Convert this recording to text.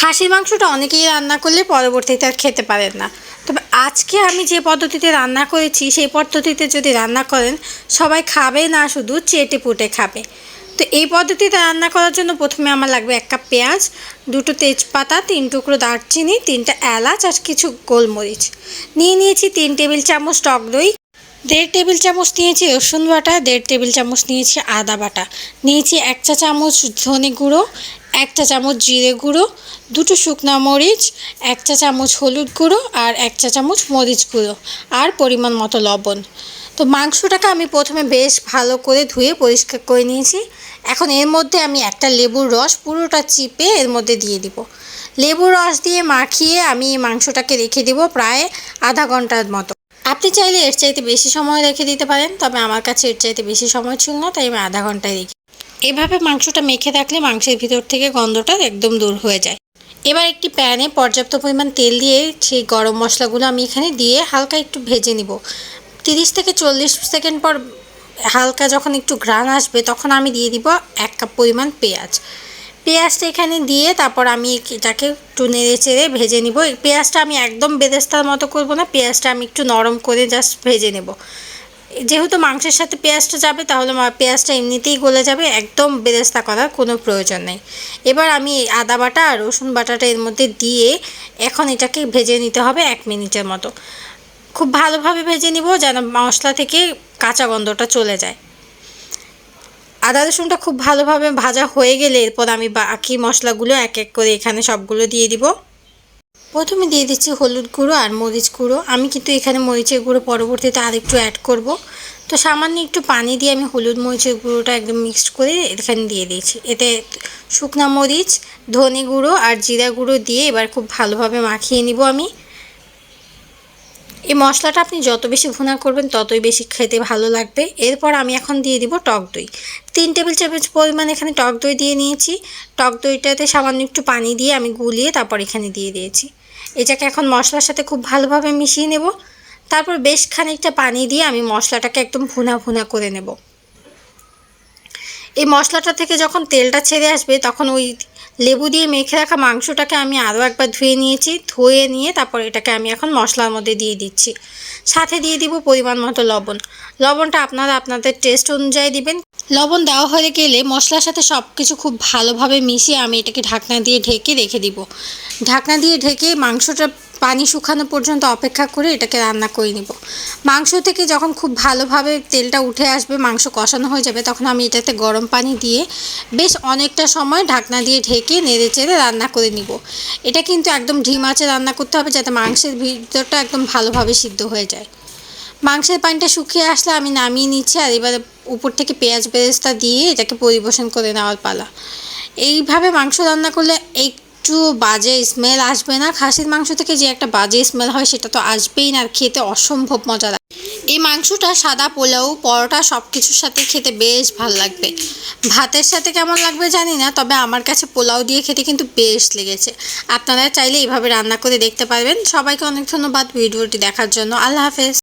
খাসির মাংসটা অনেকেই রান্না করলে পরবর্তীতে আর খেতে পারেন না। তবে আজকে আমি যে পদ্ধতিতে রান্না করেছি, সেই পদ্ধতিতে যদি রান্না করেন, সবাই খাবে না, শুধু চেটে পুটে খাবে। তো এই পদ্ধতিতে রান্না করার জন্য প্রথমে আমার লাগবে এক কাপ পেঁয়াজ, দুটো তেজপাতা, তিন টুকরো দারচিনি, তিনটা এলাচ আর কিছু গোলমরিচ। নিয়ে নিয়েছি তিন টেবিল চামচ টক দই, দেড় টেবিল চামচ নিয়েছি রসুন বাটা, দেড় টেবিল চামচ নিয়েছি আদা বাটা। নিয়েছি এক চা চামচ ধনে গুঁড়ো এক চা চামচ জিরে গুঁড়ো, দুটো শুকনো মরিচ এক চা চামচ হলুদ গুঁড়ো আর এক চা চামচ মরিচ গুঁড়ো আর পরিমাণ মতো লবণ। তো মাংসটাকে আমি প্রথমে বেশ ভালো করে ধুয়ে পরিষ্কার করে নিয়েছি। এখন এর মধ্যে আমি একটা লেবুর রস পুরোটা চিপে এর মধ্যে দিয়ে দিব। লেবুর রস দিয়ে মাখিয়ে আমি মাংসটাকে রেখে দিব প্রায় আধা ঘণ্টার মতো। আপনি চাইলে এর চাইতে বেশি সময় রেখে দিতে পারেন, তবে আমার কাছে এর চাইতে বেশি সময় ছিল না, তাই আমি আধা ঘন্টায় রেখে এভাবে মাংসটা মেখে রাখলে মাংসের ভিতর থেকে গন্ধটা একদম দূর হয়ে যায়। এবার একটি প্যানে পর্যাপ্ত পরিমাণ তেল দিয়ে সেই গরম মশলাগুলো আমি এখানে দিয়ে হালকা একটু ভেজে নিব। তিরিশ থেকে চল্লিশ সেকেন্ড পর হালকা যখন একটু ঘ্রাণ আসবে তখন আমি দিয়ে দিব এক কাপ পরিমাণ পেঁয়াজ। পেঁয়াজটা এখানে দিয়ে তারপর আমি এটাকে একটু নেড়ে চেড়ে ভেজে নিব। পেঁয়াজটা আমি একদম বেরেস্তার মতো করব না, পেঁয়াজটা আমি একটু নরম করে জাস্ট ভেজে নেব। যেহেতু মাংসের সাথে পেঁয়াজটা যাবে, তাহলে পেঁয়াজটা এমনিতেই গলে যাবে, একদম বেরেস্তা করার কোনো প্রয়োজন নেই। এবার আমি আদা বাটা আর রসুন বাটাটা এর মধ্যে দিয়ে এখন এটাকে ভেজে নিতে হবে এক মিনিটের মতো। খুব ভালোভাবে ভেজে নিব যেন মশলা থেকে কাঁচা গন্ধটা চলে যায়। আদা রসুনটা খুব ভালোভাবে ভাজা হয়ে গেলে এরপর আমি বাকি মশলাগুলো এক এক করে এখানে সবগুলো দিয়ে দিব। প্রথমে দিয়ে দিচ্ছি হলুদ গুঁড়ো আর মরিচ গুঁড়ো। আমি কিন্তু এখানে মরিচের গুঁড়ো পরবর্তীতে আর একটু অ্যাড করব। তো সামান্য একটু পানি দিয়ে আমি হলুদ মরিচের গুঁড়োটা একদম মিক্সড করে এখানে দিয়ে দিয়েছি। এতে শুকনো মরিচ, ধনে গুঁড়ো আর জিরা গুঁড়ো দিয়ে এবার খুব ভালোভাবে মাখিয়ে নিব আমি। এই মশলাটা আপনি যত বেশি ভুনা করবেন ততই বেশি খেতে ভালো লাগবে। এরপর আমি এখন দিয়ে দিব টক দই। তিন টেবিল চামচ পরিমাণ এখানে টক দই দিয়ে নিয়েছি। টক দইটাতে সামান্য একটু পানি দিয়ে আমি গুলিয়ে তারপর এখানে দিয়ে দিয়েছি। এটাকে এখন মশলার সাথে খুব ভালোভাবে মিশিয়ে নেব। তারপর বেশ খানিকটা পানি দিয়ে আমি মশলাটাকে একদম ভুনা ভুনা করে নেব। এই মশলাটা থেকে যখন তেলটা ছেড়ে আসবে, তখন ওই লেবু দিয়ে মেখে রাখা মাংসটাকে আমি আরও একবার ধুয়ে নিয়েছি, ধুয়ে নিয়ে তারপর এটাকে আমি এখন মশলার মধ্যে দিয়ে দিচ্ছি। সাথে দিয়ে দিব পরিমাণ মতো লবণ। লবণটা আপনারা আপনাদের টেস্ট অনুযায়ী দিবেন। লবণ দেওয়া হয়ে গেলে মশলার সাথে সব কিছু খুব ভালোভাবে মিশিয়ে আমি এটাকে ঢাকনা দিয়ে ঢেকে রেখে দিব। ঢাকনা দিয়ে ঢেকে মাংসটা পানি শুকানো পর্যন্ত অপেক্ষা করে এটাকে রান্না করে নিব। মাংস থেকে যখন খুব ভালোভাবে তেলটা উঠে আসবে, মাংস কষানো হয়ে যাবে, তখন আমি এটাতে গরম পানি দিয়ে বেশ অনেকটা সময় ঢাকনা দিয়ে ঢেকে নেড়ে চেড়ে রান্না করে নিব। এটা কিন্তু একদম ঢিম রান্না করতে হবে যাতে মাংসের ভিতরটা একদম ভালোভাবে সিদ্ধ হয়ে যায়। মাংসের পানিটা শুকিয়ে আসলে আমি নামিয়ে নিচ্ছি আর এবারে উপর থেকে পেঁয়াজ বেরেস্তা দিয়ে এটাকে পরিবেশন করে নেওয়ার পালা। এইভাবে মাংস রান্না করলে একটু বাজে স্মেল আসবে না। খাসির মাংস থেকে যে একটা বাজে স্মেল হয় সেটা তো আসবেই না আর খেতে অসম্ভব মজা লাগে। এই মাংসটা সাদা পোলাও, পরোটা সব কিছুর সাথে খেতে বেশ ভালো লাগবে। ভাতের সাথে কেমন লাগবে জানি না, তবে আমার কাছে পোলাও দিয়ে খেতে কিন্তু বেশ লেগেছে। আপনারা চাইলে এইভাবে রান্না করে দেখতে পারবেন। সবাইকে অনেক ধন্যবাদ ভিডিওটি দেখার জন্য। আল্লাহ হাফেজ।